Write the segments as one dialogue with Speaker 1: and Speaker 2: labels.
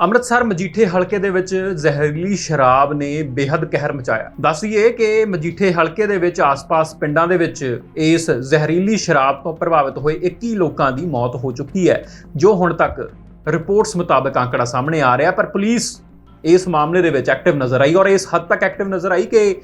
Speaker 1: ਅੰਮ੍ਰਿਤਸਰ ਮਜੀਠੇ ਹਲਕੇ ਦੇ ਵਿੱਚ ਜ਼ਹਿਰੀਲੀ ਸ਼ਰਾਬ ਨੇ ਬੇਹੱਦ ਕਹਿਰ ਮਚਾਇਆ। ਦੱਸੀਏ ਕਿ ਮਜੀਠੇ ਹਲਕੇ ਦੇ ਵਿੱਚ ਆਸ-ਪਾਸ ਪਿੰਡਾਂ ਦੇ ਵਿੱਚ ਇਸ ਜ਼ਹਿਰੀਲੀ ਸ਼ਰਾਬ ਤੋਂ ਪ੍ਰਭਾਵਿਤ ਹੋਏ 21 ਲੋਕਾਂ ਦੀ ਮੌਤ ਹੋ ਚੁੱਕੀ ਹੈ, ਜੋ ਹੁਣ ਤੱਕ ਰਿਪੋਰਟਸ ਮੁਤਾਬਕ ਅੰਕੜਾ ਸਾਹਮਣੇ ਆ ਰਿਹਾ ਪਰ ਪੁਲਿਸ ਇਸ ਮਾਮਲੇ ਦੇ ਵਿੱਚ ਐਕਟਿਵ ਨਜ਼ਰ ਆਈ ਔਰ ਇਸ ਹੱਦ ਤੱਕ ਐਕਟਿਵ ਨਜ਼ਰ ਆਈ ਕਿ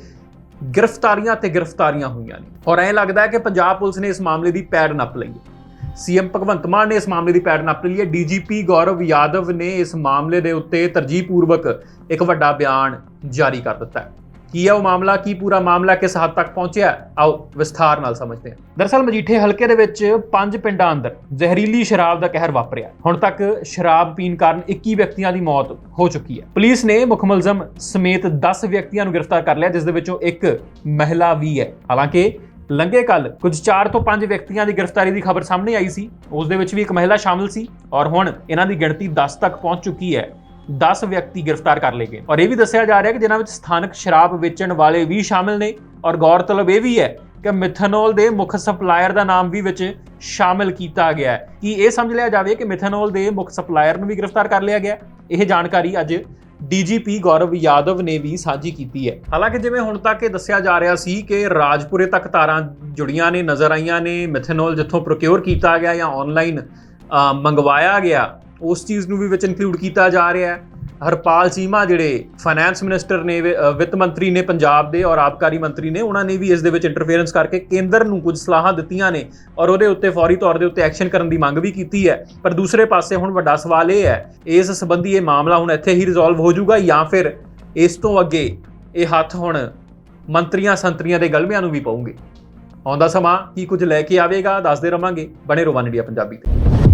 Speaker 1: ਗ੍ਰਿਫਤਾਰੀਆਂ ਤੇ ਗ੍ਰਿਫਤਾਰੀਆਂ ਹੋਈਆਂ ਨੇ। ਔਰ ਐਂ ਲੱਗਦਾ ਹੈ ਕਿ ਪੰਜਾਬ ਪੁਲਿਸ ਨੇ ਇਸ ਮਾਮਲੇ ਦੀ ਪੈੜ ਨੱਪ ਲਈ ਹੈ। ਸੀਐਮ ਭਗਵੰਤ ਮਾਨ ਨੇ ਇਸ ਮਾਮਲੇ ਦੀ ਪੈੜ ਨੱਪ ਲਈ ਹੈ। ਡੀਜੀਪੀ ਗੌਰਵ ਯਾਦਵ ਨੇ ਇਸ ਮਾਮਲੇ ਦੇ ਉੱਤੇ ਤਰਜੀਹਪੂਰਵਕ ਇੱਕ ਵੱਡਾ ਬਿਆਨ ਜਾਰੀ ਕਰ ਦਿੱਤਾ ਹੈ। ਕੀ ਹੈ ਉਹ ਮਾਮਲਾ? ਕੀ ਪੂਰਾ ਮਾਮਲਾ ਕਿਸ ਹੱਦ ਤੱਕ ਪਹੁੰਚਿਆ? ਆਓ ਵਿਸਥਾਰ ਨਾਲ ਸਮਝਦੇ ਹਾਂ। ਦਰਅਸਲ ਮਜੀਠੇ ਹਲਕੇ ਦੇ ਵਿੱਚ ਪੰਜ ਪਿੰਡਾਂ ਅੰਦਰ ਜ਼ਹਿਰੀਲੀ ਸ਼ਰਾਬ ਦਾ ਕਹਿਰ ਵਾਪਰਿਆ ਹੁਣ ਤੱਕ ਸ਼ਰਾਬ ਪੀਣ ਕਾਰਨ 21 ਵਿਅਕਤੀਆਂ ਦੀ ਮੌਤ ਹੋ ਚੁੱਕੀ ਹੈ। ਪੁਲਿਸ ਨੇ ਮੁੱਖ ਮੁਲਜ਼ਮ ਸਮੇਤ 10 ਵਿਅਕਤੀਆਂ ਨੂੰ ਗ੍ਰਿਫਤਾਰ ਕਰ ਲਿਆ, ਜਿਸ ਦੇ ਵਿੱਚੋਂ ਇੱਕ ਮਹਿਲਾ ਵੀ ਹੈ। ਹਾਲਾਂਕਿ ਲੰਘੇ ਕੱਲ ਕੁਝ 4 ਤੋਂ 5 ਵਿਅਕਤੀਆਂ ਦੀ ਗ੍ਰਿਫਤਾਰੀ ਦੀ ਖਬਰ ਸਾਹਮਣੇ ਆਈ ਸੀ। ਉਸ ਦੇ ਵਿੱਚ ਵੀ ਇੱਕ ਮਹਿਲਾ ਸ਼ਾਮਲ ਸੀ ਔਰ ਹੁਣ ਇਹਨਾਂ ਦੀ ਗਿਣਤੀ 10 ਤੱਕ ਪਹੁੰਚ ਚੁੱਕੀ ਹੈ। 10 ਵਿਅਕਤੀ ਗ੍ਰਿਫਤਾਰ ਕਰ ਲਏ ਗਏ। ਔਰ ਇਹ ਵੀ ਦੱਸਿਆ ਜਾ ਰਿਹਾ ਕਿ ਜਿਨ੍ਹਾਂ ਵਿੱਚ ਸਥਾਨਕ ਸ਼ਰਾਬ ਵੇਚਣ ਵਾਲੇ ਵੀ ਸ਼ਾਮਿਲ ਨੇ ਔਰ ਗੌਰਤਲਬ ਇਹ ਵੀ ਹੈ ਕਿ ਮਿਥਨੋਲ ਦੇ ਮੁੱਖ ਸਪਲਾਇਰ ਦਾ ਨਾਮ ਵੀ ਵਿੱਚ ਸ਼ਾਮਿਲ ਕੀਤਾ ਗਿਆ ਹੈ। ਕਿ ਇਹ ਸਮਝ ਲਿਆ ਜਾਵੇ ਕਿ ਮਿਥਨੋਲ ਦੇ ਮੁੱਖ ਸਪਲਾਇਰ ਨੂੰ ਵੀ ਗ੍ਰਿਫਤਾਰ ਕਰ ਲਿਆ ਗਿਆ ਇਹ ਜਾਣਕਾਰੀ ਅੱਜ ਡੀਜੀਪੀ ਗੌਰਵ ਯਾਦਵ ਨੇ ਵੀ ਸਾਂਝੀ ਕੀਤੀ ਹੈ। ਹਾਲਾਂਕਿ ਜਿਵੇਂ ਹੁਣ ਤੱਕ ਇਹ ਦੱਸਿਆ ਜਾ ਰਿਹਾ ਸੀ ਕਿ ਰਾਜਪੁਰੇ ਤੱਕ ਤਾਰਾਂ ਜੁੜੀਆਂ ਨੇ, ਨਜ਼ਰ ਆਈਆਂ ਨੇ, ਮਿਥਨੋਲ ਜਿੱਥੋਂ ਪ੍ਰੋਕਿਉਰ ਕੀਤਾ ਗਿਆ ਜਾਂ ਆਨਲਾਈਨ ਮੰਗਵਾਇਆ ਗਿਆ, ਉਸ ਚੀਜ਼ ਨੂੰ ਵੀ ਵਿੱਚ ਇਨਕਲੂਡ ਕੀਤਾ ਜਾ ਰਿਹਾ ਹੈ। ਹਰਪਾਲ ਚੀਮਾ ਜਿਹੜੇ ਫਾਈਨੈਂਸ ਮਿਨਿਸਟਰ ਨੇ, ਵਿ- ਵਿੱਤ ਮੰਤਰੀ ਨੇ ਪੰਜਾਬ ਦੇ ਔਰ ਆਬਕਾਰੀ ਮੰਤਰੀ ਨੇ, ਉਹਨਾਂ ਨੇ ਵੀ ਇਸ ਦੇ ਵਿੱਚ ਇੰਟਰਫੇਰੈਂਸ ਕਰਕੇ ਕੇਂਦਰ ਨੂੰ ਕੁਝ ਸਲਾਹਾਂ ਦਿੱਤੀਆਂ ਨੇ ਔਰ ਉਹਦੇ ਉੱਤੇ ਫੌਰੀ ਤੌਰ ਦੇ ਉੱਤੇ ਐਕਸ਼ਨ ਕਰਨ ਦੀ ਮੰਗ ਵੀ ਕੀਤੀ ਹੈ। ਪਰ ਦੂਸਰੇ ਪਾਸੇ ਹੁਣ ਵੱਡਾ ਸਵਾਲ ਇਹ ਹੈ, ਇਸ ਸੰਬੰਧੀ ਇਹ ਮਾਮਲਾ ਹੁਣ ਇੱਥੇ ਹੀ ਰਿਜ਼ੋਲਵ ਹੋ ਜਾਊਗਾ ਜਾਂ ਫਿਰ ਇਸ ਤੋਂ ਅੱਗੇ ਇਹ ਹੱਥ ਹੁਣ ਮੰਤਰੀਆਂ ਸੰਤਰੀਆਂ ਦੇ ਗਲਮਿਆਂ ਨੂੰ ਵੀ ਪਾਉਂਗੇ ਆਉਂਦਾ ਸਮਾਂ ਕੀ ਕੁਝ ਲੈ ਕੇ ਆਵੇਗਾ, ਦੱਸਦੇ ਰਵਾਂਗੇ ਬਣੇ ਰਹੋ ਵਨ ਇੰਡੀਆ ਪੰਜਾਬੀ ਤੇ।